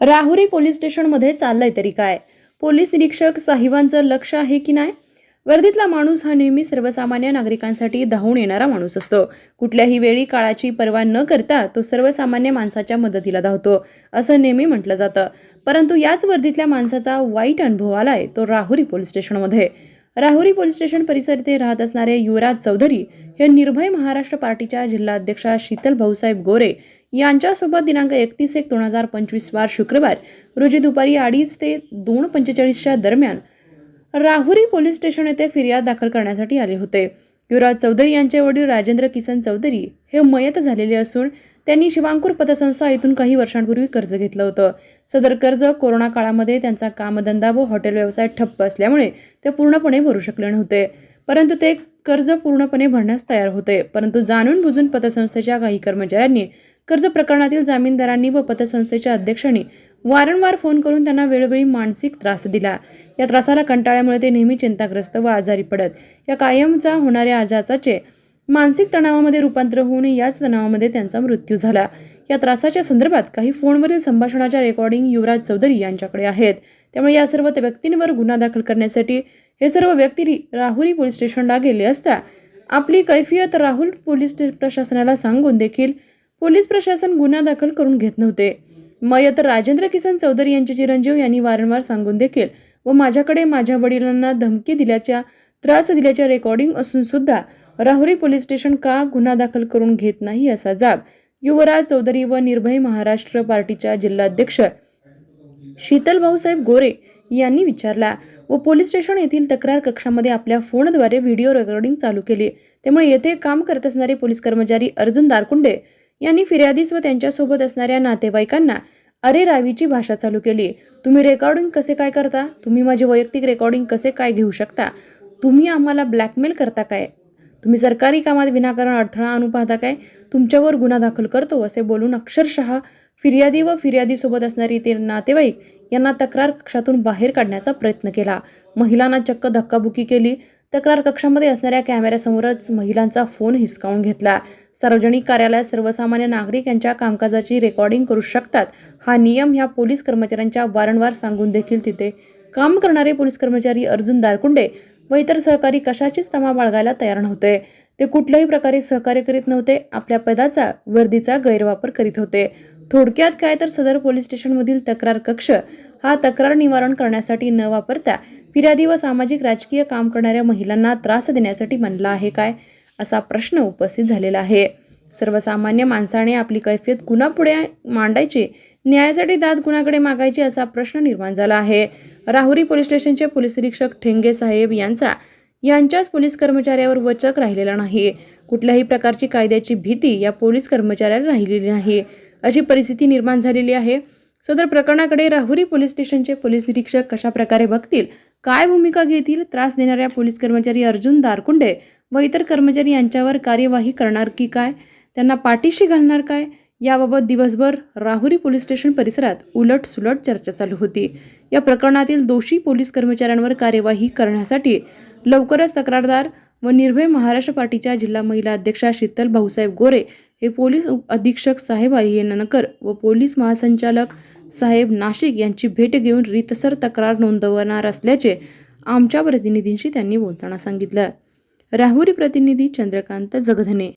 Rahuri police स्टेशनमध्ये चाललंय तरी काय? पोलीस निरीक्षक साहिबांचं लक्ष आहे की नाही? वर्दीतला माणूस हा नेहमी सर्वसामान्य नागरिकांसाठी धावून येणारा माणूस असतो. कुठल्याही वेळी काळाची पर्वा न करता तो सर्वसामान्य माणसाच्या मदतीला धावतो असं नेहमी म्हटलं जातं. परंतु याच वर्दीतल्या माणसाचा वाईट अनुभव आलाय तो राहुरी पोलीस स्टेशनमध्ये. राहुरी पोलीस स्टेशन परिसर येथे राहत असणारे युवराज चौधरी हे निर्भय महाराष्ट्र पार्टीच्या जिल्हाध्यक्षा शीतल भाऊसाहेब गोरे यांच्यासोबत दिनांक एकतीस एक दोन हजार पंचवीस वार शुक्रवार रोजी दुपारी अडीच ते दोन पंचेचाळीसच्या दरम्यान राहुरी पोलीस स्टेशन येथे फिर्याद दाखल करण्यासाठी आले होते. युवराज चौधरी यांचे वडील राजेंद्र किसन चौधरी हे मयत झालेले असून त्यांनी शिवांकूर पतसंस्था येथून काही वर्षांपूर्वी कर्ज घेतलं होतं. सदर कर्ज कोरोना काळामध्ये त्यांचा कामधंदा व हॉटेल व्यवसाय ठप्प असल्यामुळे ते पूर्णपणे भरू शकले नव्हते. परंतु ते कर्ज पूर्णपणे भरण्यास तयार होते. परंतु जाणून बुजून पतसंस्थेच्या काही कर्मचाऱ्यांनी कर्ज प्रकरणातील जामीनदारांनी व पतसंस्थेच्या अध्यक्षांनी वारंवार फोन करून त्यांना वेळोवेळी मानसिक त्रास दिला. या त्रासाला कंटाळ्यामुळे ते नेहमी चिंताग्रस्त व आजारी पडत. या कायमचा होणाऱ्या आजाराचे मानसिक तणावामध्ये रूपांतर होऊन याच तणावामध्ये त्यांचा मृत्यू झाला. या त्रासाच्या संदर्भात काही फोनवरील संभाषणाच्या रेकॉर्डिंग युवराज चौधरी यांच्याकडे आहेत. त्यामुळे या सर्व व्यक्तींवर गुन्हा दाखल करण्यासाठी हे सर्व व्यक्ती राहुरी पोलीस स्टेशनला गेले असता आपली कैफियत राहुल पोलीस प्रशासनाला सांगून देखील पोलीस प्रशासन गुन्हा दाखल करून घेत नव्हते. मयत राजेंद्र किसन चौधरी यांचे चिरंजीव यांनी वारंवार सांगून देखील व माझ्याकडे माझ्या वडिलांना धमकी दिल्याच्या त्रास दिल्याच्या रेकॉर्डिंग असून सुद्धा राहुरी पोलीस स्टेशन का गुन्हा दाखल करून घेत नाही असा जाब युवराज चौधरी व निर्भय महाराष्ट्र पार्टीच्या जिल्हाध्यक्ष शीतल भाऊसाहेब गोरे यांनी विचारला व पोलीस स्टेशन येथील तक्रार कक्षामध्ये आपल्या फोनद्वारे व्हिडिओ रेकॉर्डिंग चालू केली. त्यामुळे येथे काम करत असणारे पोलीस कर्मचारी अर्जुन दारकुंडे यांनी फिर्यादीस व त्यांच्यासोबत असणाऱ्या नातेवाईकांना अरे रावीची भाषा चालू केली. तुम्ही रेकॉर्डिंग कसे काय करता? तुम्ही माझे वैयक्तिक रेकॉर्डिंग कसे काय घेऊ शकता? तुम्ही आम्हाला ब्लॅकमेल करता काय? तुम्ही सरकारी कामात विनाकारण अडथळा आणू पाहता काय? तुमच्यावर गुन्हा दाखल करतो असे बोलून अक्षरशः फिर्यादी व फिर्यादीसोबत असणारी ते नातेवाईक यांना तक्रार कक्षातून बाहेर काढण्याचा प्रयत्न केला. महिलांना चक्क धक्काबुकी केली. तक्रार कक्षामध्ये असणाऱ्या कॅमेऱ्यासमोरच महिलांचा फोन हिसकावून घेतला. सार्वजनिक कार्यालयात सर्वसामान्य नागरिक यांच्या कामकाजाची रेकॉर्डिंग करू शकतात. हा नियम ह्या पोलीस कर्मचाऱ्यांच्या वारंवार सांगून देखील तिथे काम करणारे पोलीस कर्मचारी अर्जुन दारकुंडे व इतर सहकारी कशाचीच तमा बाळगायला तयार नव्हते. ते कुठल्याही प्रकारे सहकार्य करीत नव्हते. आपल्या पदाचा वर्दीचा गैरवापर करीत होते. थोडक्यात काय तर सदर पोलीस स्टेशनमधील तक्रार कक्ष हा तक्रार निवारण करण्यासाठी न वापरता फिर्यादी व सामाजिक राजकीय काम करणाऱ्या महिलांना त्रास देण्यासाठी बनला आहे काय असा प्रश्न उपस्थित झालेला आहे. सर्वसामान्य माणसाने आपली कैफियत कुणापुढे मांडायची न्यायासाठी दाद कुणाकडे मागायची असा प्रश्न निर्माण झाला आहे. राहुरी पोलीस स्टेशनचे पोलीस निरीक्षक ठेंगे साहेब यांचा यांच्याच पोलीस कर्मचाऱ्यावर वचक राहिलेला नाही. कुठल्याही प्रकारची कायद्याची भीती या पोलीस कर्मचाऱ्याला राहिलेली नाही. अशी परिस्थिती निर्माण झालेली आहे. सदर प्रकरणाकडे राहुरी पोलीस स्टेशनचे पोलीस निरीक्षक कशा प्रकारे बघतील? काय भूमिका घेतील? त्रास देणाऱ्या पोलीस कर्मचारी अर्जुन दारकुंडे व इतर कर्मचारी यांच्यावर कार्यवाही करणार की काय? त्यांना पाठीशी घालणार काय? याबाबत दिवसभर राहुरी पोलीस स्टेशन परिसरात उलट सुलट चर्चा चालू होती. या प्रकरणातील दोषी पोलीस कर्मचाऱ्यांवर कार्यवाही करण्यासाठी लवकरच तक्रारदार व निर्भय महाराष्ट्र पार्टीच्या जिल्हा महिला अध्यक्षा शीतल भाऊसाहेब गोरे हे पोलीस उप अधीक्षक साहेब ननकर व पोलीस महासंचालक साहेब नाशिक यांची भेट घेऊन रितसर तक्रार नोंदवणार असल्याचे आमच्या प्रतिनिधींशी त्यांनी बोलताना सांगितलं. राहुरी प्रतिनिधी चंद्रकांत जगधने.